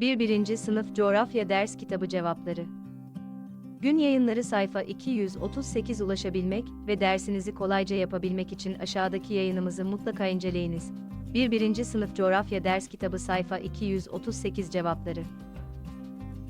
1. 1. Sınıf Coğrafya Ders Kitabı Cevapları Gün yayınları sayfa 238 ulaşabilmek ve dersinizi kolayca yapabilmek için aşağıdaki yayınımızı mutlaka inceleyiniz. 1. 1. Sınıf Coğrafya Ders Kitabı sayfa 238 cevapları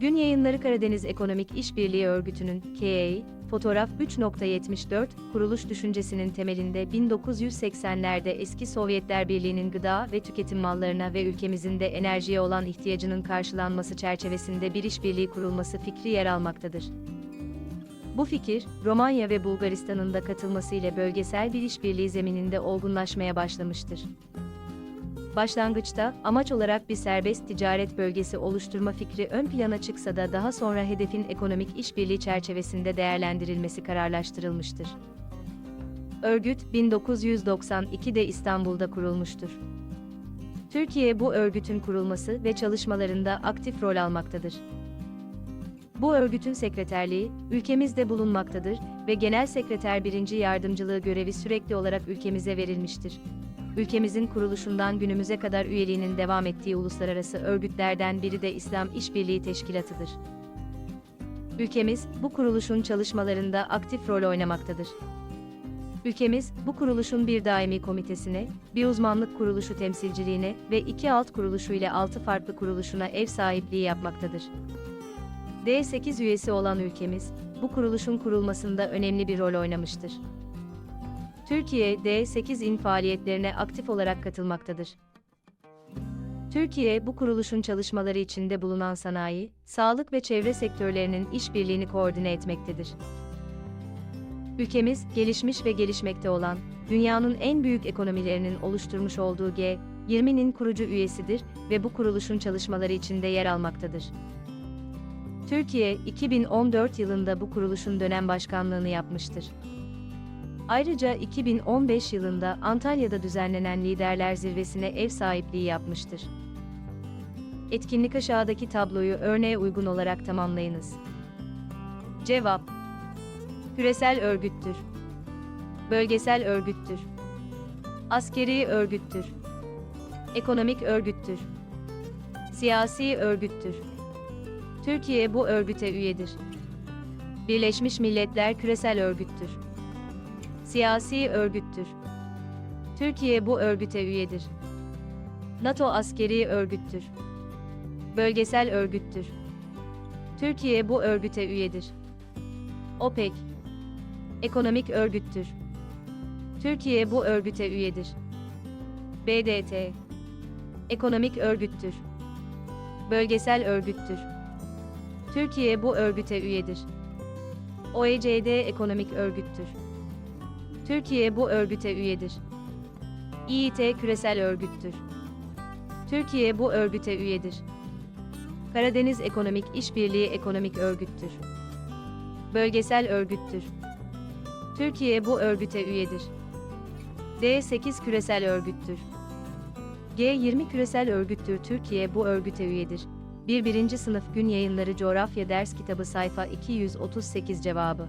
Gün Yayınları Karadeniz Ekonomik İşbirliği Örgütü'nün KEI, fotoğraf 3.74, kuruluş düşüncesinin temelinde 1980'lerde eski Sovyetler Birliği'nin gıda ve tüketim mallarına ve ülkemizin de enerjiye olan ihtiyacının karşılanması çerçevesinde bir işbirliği kurulması fikri yer almaktadır. Bu fikir, Romanya ve Bulgaristan'ın da katılmasıyla bölgesel bir işbirliği zemininde olgunlaşmaya başlamıştır. Başlangıçta, amaç olarak bir serbest ticaret bölgesi oluşturma fikri ön plana çıksa da daha sonra hedefin ekonomik işbirliği çerçevesinde değerlendirilmesi kararlaştırılmıştır. Örgüt, 1992'de İstanbul'da kurulmuştur. Türkiye bu örgütün kurulması ve çalışmalarında aktif rol almaktadır. Bu örgütün sekreterliği, ülkemizde bulunmaktadır ve Genel Sekreter 1. Yardımcılığı görevi sürekli olarak ülkemize verilmiştir ülkemizin kuruluşundan günümüze kadar üyeliğinin devam ettiği uluslararası örgütlerden biri de İslam İşbirliği Teşkilatı'dır. Ülkemiz, bu kuruluşun çalışmalarında aktif rol oynamaktadır. Ülkemiz, bu kuruluşun bir daimi komitesine, bir uzmanlık kuruluşu temsilciliğine ve iki alt kuruluşu ile altı farklı kuruluşuna ev sahipliği yapmaktadır. D8 üyesi olan ülkemiz, bu kuruluşun kurulmasında önemli bir rol oynamıştır. Türkiye, D8'in faaliyetlerine aktif olarak katılmaktadır. Türkiye, bu kuruluşun çalışmaları içinde bulunan sanayi, sağlık ve çevre sektörlerinin işbirliğini koordine etmektedir. Ülkemiz, gelişmiş ve gelişmekte olan, dünyanın en büyük ekonomilerinin oluşturmuş olduğu G20'nin kurucu üyesidir ve bu kuruluşun çalışmaları içinde yer almaktadır. Türkiye, 2014 yılında bu kuruluşun dönem başkanlığını yapmıştır. Ayrıca 2015 yılında Antalya'da düzenlenen Liderler Zirvesi'ne ev sahipliği yapmıştır. Etkinlik aşağıdaki tabloyu örneğe uygun olarak tamamlayınız. Cevap Küresel örgüttür. Bölgesel örgüttür. Askeri örgüttür. Ekonomik örgüttür. Siyasi örgüttür. Türkiye bu örgüte üyedir. Birleşmiş Milletler küresel örgüttür siyasi örgüttür. Türkiye bu örgüte üyedir. NATO askeri örgüttür. Bölgesel örgüttür. Türkiye bu örgüte üyedir. OPEC ekonomik örgüttür. Türkiye bu örgüte üyedir. BDT ekonomik örgüttür. Bölgesel örgüttür. Türkiye bu örgüte üyedir. OECD ekonomik örgüttür. Türkiye bu örgüte üyedir. İİT küresel örgüttür. Türkiye bu örgüte üyedir. Karadeniz Ekonomik İşbirliği ekonomik örgüttür. Bölgesel örgüttür. Türkiye bu örgüte üyedir. D8 küresel örgüttür. G20 küresel örgüttür. Türkiye bu örgüte üyedir. 1. 1. Sınıf Gün Yayınları Coğrafya Ders Kitabı sayfa 238 cevabı